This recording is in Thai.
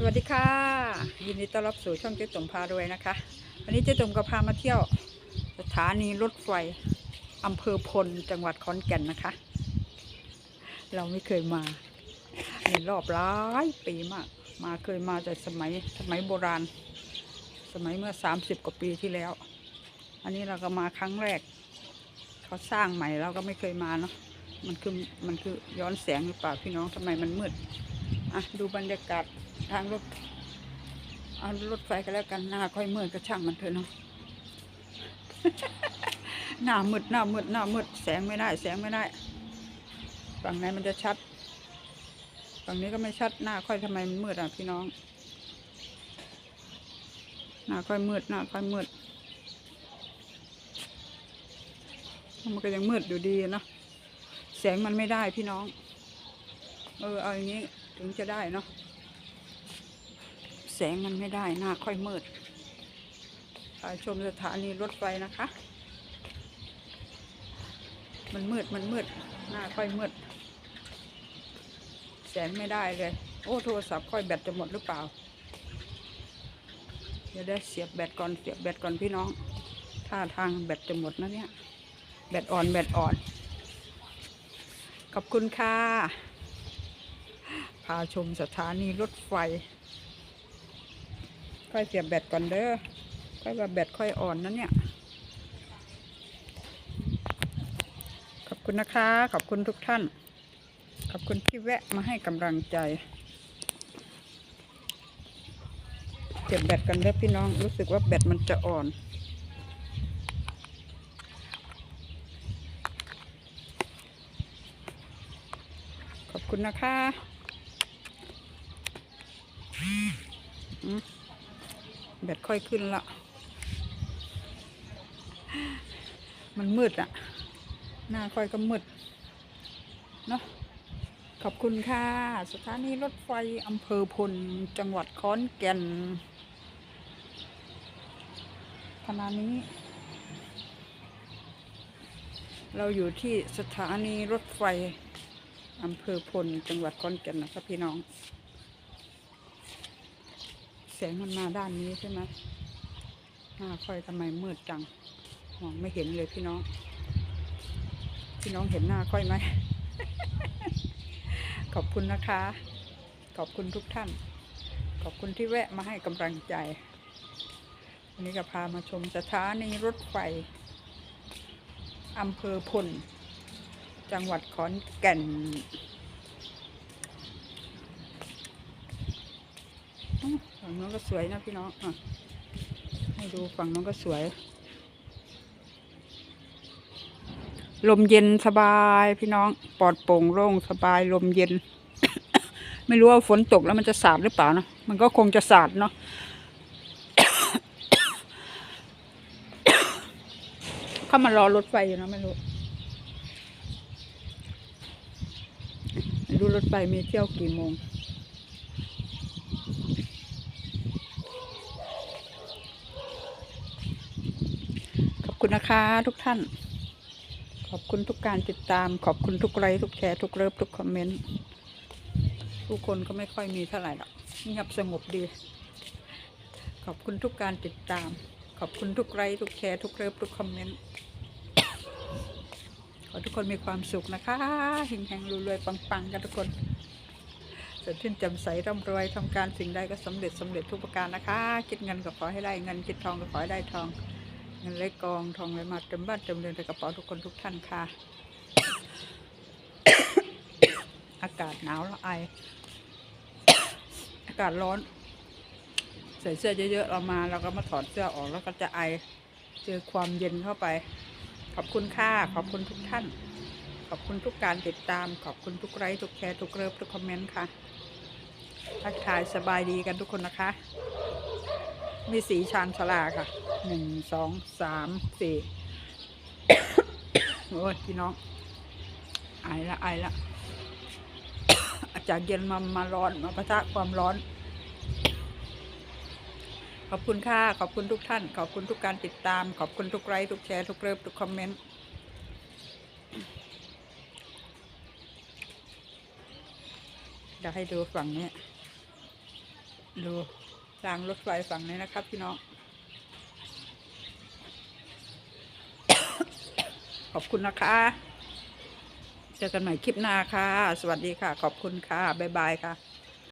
สวัสดีค่ะ ยินดีต้อนรับสู่ช่องเจ๊ตุ่มพารวยนะคะ วันนี้เจ๊ตุ่มก็พามาเที่ยวสถานีรถไฟอำเภอพลจังหวัดขอนแก่นนะคะ เราไม่เคยมาในรอบหลายปีมาก มาเคยมาแต่สมัยสมัยโบราณ สมัยเมื่อ 30 กว่าปีที่แล้ว อันนี้เราก็มาครั้งแรก เขาสร้างใหม่เราก็ไม่เคยมาเนาะมันคือมันคือย้อนแสงหรือเปล่าพี่น้องทำไมมันมืด อะดูบรรยากาศทางรถเอารถไฟก็แล้วกันหน้าค่อยมืดก็ช่างมันเถอะเนาะหน้ามืดหน้ามืดหน้ามืดแสงไม่ได้แสงไม่ได้ฝั่งไหนมันจะชัดฝั่งนี้ก็ไม่ชัดหน้าค่อยทำไมมันมืดอะพี่น้อง หน้าค่อยมืดหน้าค่อยมืดมันก็ยังมืดอยู่ดีเนาะแสงมันไม่ได้พี่น้อง เออเอาอย่างนี้ ถึงจะได้เนาะแสงมันไม่ได้หน้าค่อยมืดไปชมสถานีรถไฟนะคะ มันมืดมันมืดหน้าค่อยมืด แสงไม่ได้เลย โอ้โทรศัพท์ค่อยแบตจะหมดหรือเปล่า เดี๋ยวได้เสียบแบตก่อนเสียบแบตก่อนพี่น้องท่าทางแบตจะหมดนะเนี่ย แบตอ่อนแบตอ่อน ขอบคุณค่ะ พาชมสถานีรถไฟ ค่อยเสียบแบตก่อนเด้อ ค่อยว่าแบตค่อยอ่อนนะเนี่ย ขอบคุณนะคะ ขอบคุณทุกท่าน ขอบคุณที่แวะมาให้กำลังใจ เสียบแบตกันเด้อพี่น้อง รู้สึกว่าแบตมันจะอ่อนขอบคุณนะคะ แบตค่อยขึ้นละ มันมืดอะหน้าค่อยก็มืด เนาะ ขอบคุณค่ะ สถานีรถไฟอำเภอพล จังหวัดขอนแก่นขณะนี้ เราอยู่ที่สถานีรถไฟอำเภอพล จังหวัดขอนแก่นนะครับพี่น้อง แสงมันมาด้านนี้ใช่ไหมหน้าค่อยทำไมมืดจัง มองไม่เห็นเลยพี่น้อง พี่น้องเห็นหน้าค่อยไหม ขอบคุณนะคะ ขอบคุณทุกท่าน ขอบคุณที่แวะมาให้กำลังใจ วันนี้ก็พามาชมสถานีรถไฟอำเภอพล จังหวัดขอนแก่นอื้อฝั่งนู้นก็ สวยนะพี่น้องอะให้ดูฝั่งนู้นก็สวย ลมเย็นสบายพี่น้องปลอดโปร่งโล่งสบายลมเย็น ไม่รู้ว่าฝนตกแล้วมันจะสาดหรือเปล่านะมันก็คงจะสาดเนาะเข้ามารอรถไฟอยู่นะไม่รู้ไม่รู้รถไฟมีเที่ยวกี่โมง ขอบ คุณนะคะทุกท่าน ขอบคุณทุกการติดตาม ขอบคุณทุกไลค์ทุกแชร์ทุกเลิฟทุกคอมเมนต์ผู้คนก็ไม่ค่อยมีเท่าไหร่หรอกเงียบสงบดี ขอบคุณทุกการติดตาม ขอบคุณทุกไลค์ทุกแชร์ทุกเลิฟทุกคอมเมนต์ขอทุกคนมีความสุขนะคะเฮงๆรวยๆปังๆ กันทุกคนสดชื่นแจ่มใสร่ำรวยทำการสิ่งใดก็สำเร็จสำเร็จทุกประการนะคะ คิดเงินก็ขอให้ได้เงินคิดทองก็ขอให้ได้ทอง เงินไหลกองทองไหลมาเต็มบ้านเต็มเรือนในกระเป๋าทุกคนทุกท่านค่ะ อากาศหนาวแล้วไอ อากาศร้อน ใส่เสื้อเยอะๆเรามาเราก็มาถอดเสื้อออกแล้วก็จะไอ เจอความเย็นเข้าไป ขอบคุณค่ะ ขอบคุณทุกท่าน ขอบคุณทุกการติดตาม ขอบคุณทุกไลค์ทุกแชร์ทุกเลิฟทุกคอมเมนต์ค่ะทักทายสบายดีกันทุกคนนะคะ มีสีชานชลาค่ะหนึ่งสองสามสี่โอ้ยพี่น้องไอละไอละอาจากเย็นมามาร้อนมาปะทะความร้อน ขอบคุณค่ะขอบคุณทุกท่าน ขอบคุณทุกการติดตาม ขอบคุณทุกไลค์ทุกแชร์ทุกเลิฟทุกคอมเมนต์เดี๋ยวให้ดูฝั่งนี้ดู รางรถไฟฝั่งนี้นะครับพี่น้อง ขอบคุณนะคะ เจอกันใหม่คลิปหน้าค่ะ สวัสดีค่ะ ขอบคุณค่ะ บ๊ายบายค่ะ